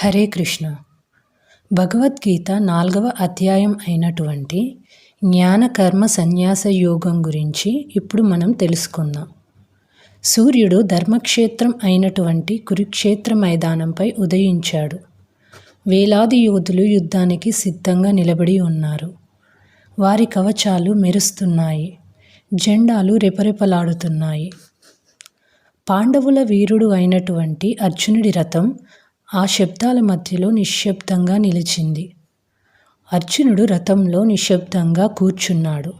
హరే కృష్ణ. భగవద్గీత నాలుగవ అధ్యాయం అయినటువంటి జ్ఞాన కర్మ సన్యాస యోగం గురించి ఇప్పుడు మనం తెలుసుకుందాం. సూర్యుడు ధర్మక్షేత్రం అయినటువంటి కురుక్షేత్ర మైదానంపై ఉదయించాడు. వేలాది యోధులు యుద్ధానికి సిద్ధంగా నిలబడి ఉన్నారు. వారి కవచాలు మెరుస్తున్నాయి. జెండాలు రెపరెపలాడుతున్నాయి. పాండవుల వీరుడు అయినటువంటి అర్జునుడి రథం ఆ శబ్దాల మధ్యలో నిశ్శబ్దంగా నిలిచింది. అర్జునుడు రథంలో నిశ్శబ్దంగా కూర్చున్నాడు.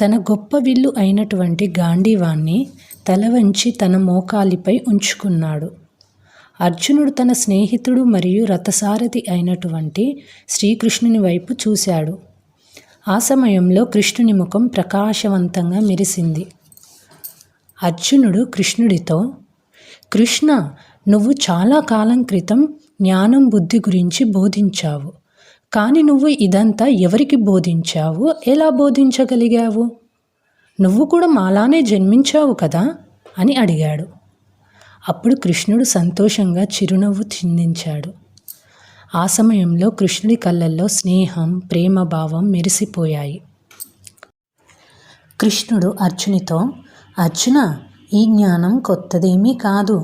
తన గొప్ప విల్లు అయినటువంటి గాంధీవాన్ని తల వంచి తన మోకాలిపై ఉంచుకున్నాడు. అర్జునుడు తన స్నేహితుడు మరియు రథసారథి అయినటువంటి శ్రీకృష్ణుని వైపు చూశాడు. ఆ సమయంలో కృష్ణుని ముఖం ప్రకాశవంతంగా మెరిసింది. అర్జునుడు కృష్ణుడితో కృష్ణ నువ్వు చాలా కాలం క్రితం జ్ఞానం బుద్ధి గురించి బోధించావు. కానీ నువ్వు ఇదంతా ఎవరికి బోధించావు? ఎలా బోధించగలిగావు? నువ్వు కూడా మాలానే జన్మించావు కదా? అని అడిగాడు. అప్పుడు కృష్ణుడు సంతోషంగా చిరునవ్వు చిందించాడు. ఆ సమయంలో కృష్ణుడి కళ్ళల్లో స్నేహం ప్రేమ భావం మెరిసిపోయాయి. కృష్ణుడు అర్జునితో అర్జున ఈ జ్ఞానం కొత్తదేమీ కాదు.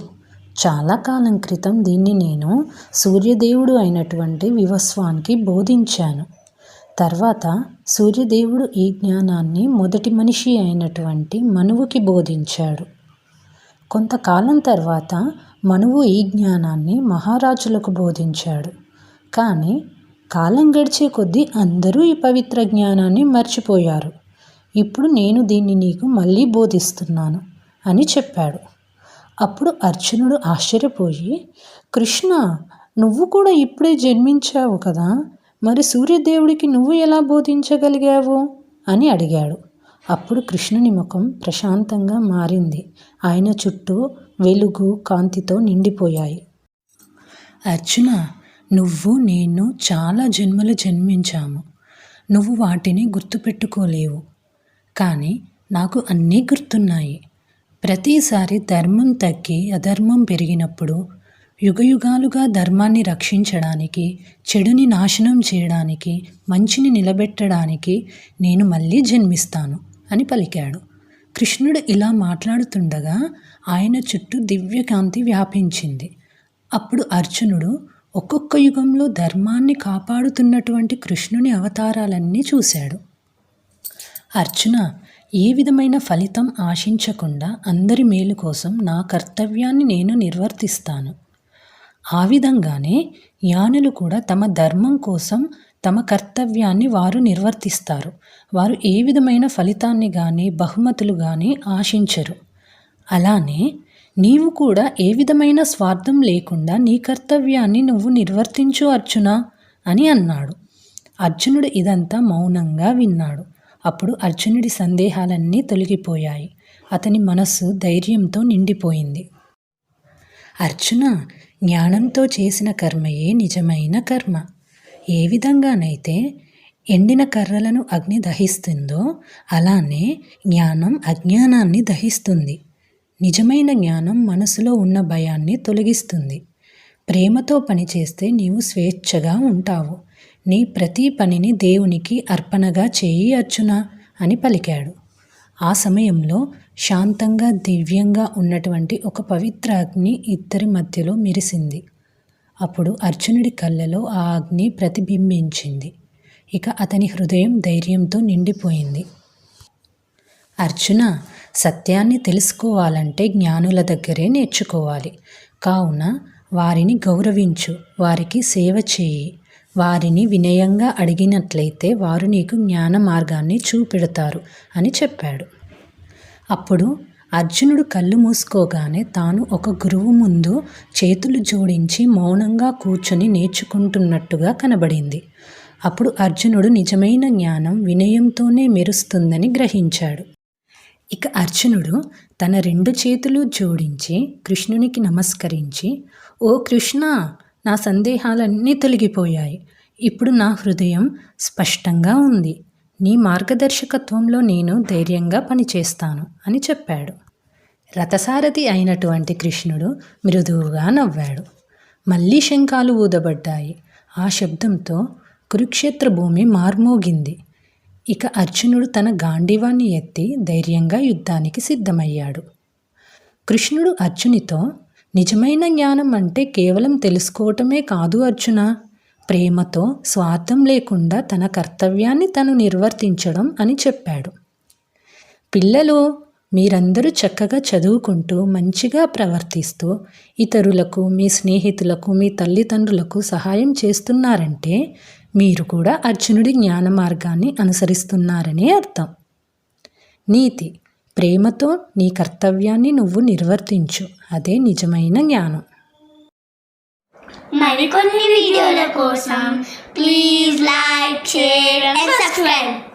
చాలా కాలం క్రితం దీన్ని నేను సూర్యదేవుడు అయినటువంటి వివస్వానికి బోధించాను. తర్వాత సూర్యదేవుడు ఈ జ్ఞానాన్ని మొదటి మనిషి అయినటువంటి మనువుకి బోధించాడు. కొంతకాలం తర్వాత మనువు ఈ జ్ఞానాన్ని మహారాజులకు బోధించాడు. కానీ కాలం గడిచే కొద్దీ అందరూ ఈ పవిత్ర జ్ఞానాన్ని మర్చిపోయారు. ఇప్పుడు నేను దీన్ని నీకు మళ్ళీ బోధిస్తున్నాను అని చెప్పాడు. అప్పుడు అర్జునుడు ఆశ్చర్యపోయి కృష్ణ నువ్వు కూడా ఇప్పుడే జన్మించావు కదా మరి సూర్యదేవుడికి నువ్వు ఎలా బోధించగలిగావు? అని అడిగాడు. అప్పుడు కృష్ణుని ముఖం ప్రశాంతంగా మారింది. ఆయన చుట్టూ వెలుగు కాంతితో నిండిపోయాయి. అర్జున నువ్వు నేను చాలా జన్మలు జన్మించాము. నువ్వు వాటిని గుర్తుపెట్టుకోలేవు. కానీ నాకు అన్నీ గుర్తున్నాయి. ప్రతిసారి ధర్మం తగ్గి అధర్మం పెరిగినప్పుడు యుగయుగాలుగా ధర్మాన్ని రక్షించడానికి చెడుని నాశనం చేయడానికి మంచిని నిలబెట్టడానికి నేను మళ్ళీ జన్మిస్తాను అని పలికాడు. కృష్ణుడు ఇలా మాట్లాడుతుండగా ఆయన చుట్టూ దివ్యకాంతి వ్యాపించింది. అప్పుడు అర్జునుడు ఒక్కొక్క యుగంలో ధర్మాన్ని కాపాడుతున్నటువంటి కృష్ణుని అవతారాలన్నీ చూశాడు. అర్జున ఏ విధమైన ఫలితం ఆశించకుండా అందరి మేలు కోసం నా కర్తవ్యాన్ని నేను నిర్వర్తిస్తాను. ఆ విధంగానే జ్ఞానులు కూడా తమ ధర్మం కోసం తమ కర్తవ్యాన్ని వారు నిర్వర్తిస్తారు. వారు ఏ విధమైన ఫలితాన్ని కానీ బహుమతులు కానీ ఆశించరు. అలానే నీవు కూడా ఏ విధమైన స్వార్థం లేకుండా నీ కర్తవ్యాన్ని నువ్వు నిర్వర్తించు అర్జున అని అన్నాడు. అర్జునుడు ఇదంతా మౌనంగా విన్నాడు. అప్పుడు అర్జునుడి సందేహాలన్నీ తొలగిపోయాయి. అతని మనస్సు ధైర్యంతో నిండిపోయింది. అర్జున జ్ఞానంతో చేసిన కర్మయే నిజమైన కర్మ. ఏ విధంగానైతే ఎండిన కర్రలను అగ్ని దహిస్తుందో అలానే జ్ఞానం అజ్ఞానాన్ని దహిస్తుంది. నిజమైన జ్ఞానం మనసులో ఉన్న భయాన్ని తొలగిస్తుంది. ప్రేమతో పనిచేస్తే నీవు స్వేచ్ఛగా ఉంటావు. నీ ప్రతి పనిని దేవునికి అర్పణగా చేయి అర్జున అని పలికాడు. ఆ సమయంలో శాంతంగా దివ్యంగా ఉన్నటువంటి ఒక పవిత్ర అగ్ని ఇద్దరి మధ్యలో మెరిసింది. అప్పుడు అర్జునుడి కళ్ళలో ఆ అగ్ని ప్రతిబింబించింది. ఇక అతని హృదయం ధైర్యంతో నిండిపోయింది. అర్జున సత్యాన్ని తెలుసుకోవాలంటే జ్ఞానుల దగ్గరే నేర్చుకోవాలి. కావున వారిని గౌరవించు వారికి సేవ చేయి. వారిని వినయంగా అడిగినట్లయితే వారు నీకు జ్ఞాన మార్గాన్ని చూపెడతారు అని చెప్పాడు. అప్పుడు అర్జునుడు కళ్ళు మూసుకోగానే తాను ఒక గురువు ముందు చేతులు జోడించి మౌనంగా కూర్చొని నేర్చుకుంటున్నట్టుగా కనబడింది. అప్పుడు అర్జునుడు నిజమైన జ్ఞానం వినయంతోనే మెరుస్తుందని గ్రహించాడు. ఇక అర్జునుడు తన రెండు చేతులు జోడించి కృష్ణునికి నమస్కరించి ఓ కృష్ణ నా సందేహాలన్నీ తొలగిపోయాయి. ఇప్పుడు నా హృదయం స్పష్టంగా ఉంది. నీ మార్గదర్శకత్వంలో నేను ధైర్యంగా పనిచేస్తాను అని చెప్పాడు. రథసారథి అయినటువంటి కృష్ణుడు మృదువుగా నవ్వాడు. మళ్ళీ శంఖాలు ఊదబడ్డాయి. ఆ శబ్దంతో కురుక్షేత్ర భూమి మార్మోగింది. ఇక అర్జునుడు తన గాంధీవాన్ని ఎత్తి ధైర్యంగా యుద్ధానికి సిద్ధమయ్యాడు. కృష్ణుడు అర్జునితో నిజమైన జ్ఞానం అంటే కేవలం తెలుసుకోవటమే కాదు అర్జున. ప్రేమతో స్వార్థం లేకుండా తన కర్తవ్యాన్ని తను నిర్వర్తించడం అని చెప్పాడు. పిల్లలు మీరందరూ చక్కగా చదువుకుంటూ మంచిగా ప్రవర్తిస్తూ ఇతరులకు మీ స్నేహితులకు మీ తల్లిదండ్రులకు సహాయం చేస్తున్నారంటే మీరు కూడా అర్జునుడి జ్ఞాన మార్గాన్ని అనుసరిస్తున్నారని అర్థం. నీతి. ప్రేమతో నీ కర్తవ్యాన్ని నువ్వు నిర్వర్తించు. అదే నిజమైన జ్ఞానం. మరికొన్ని వీడియోల కోసం please like share and subscribe.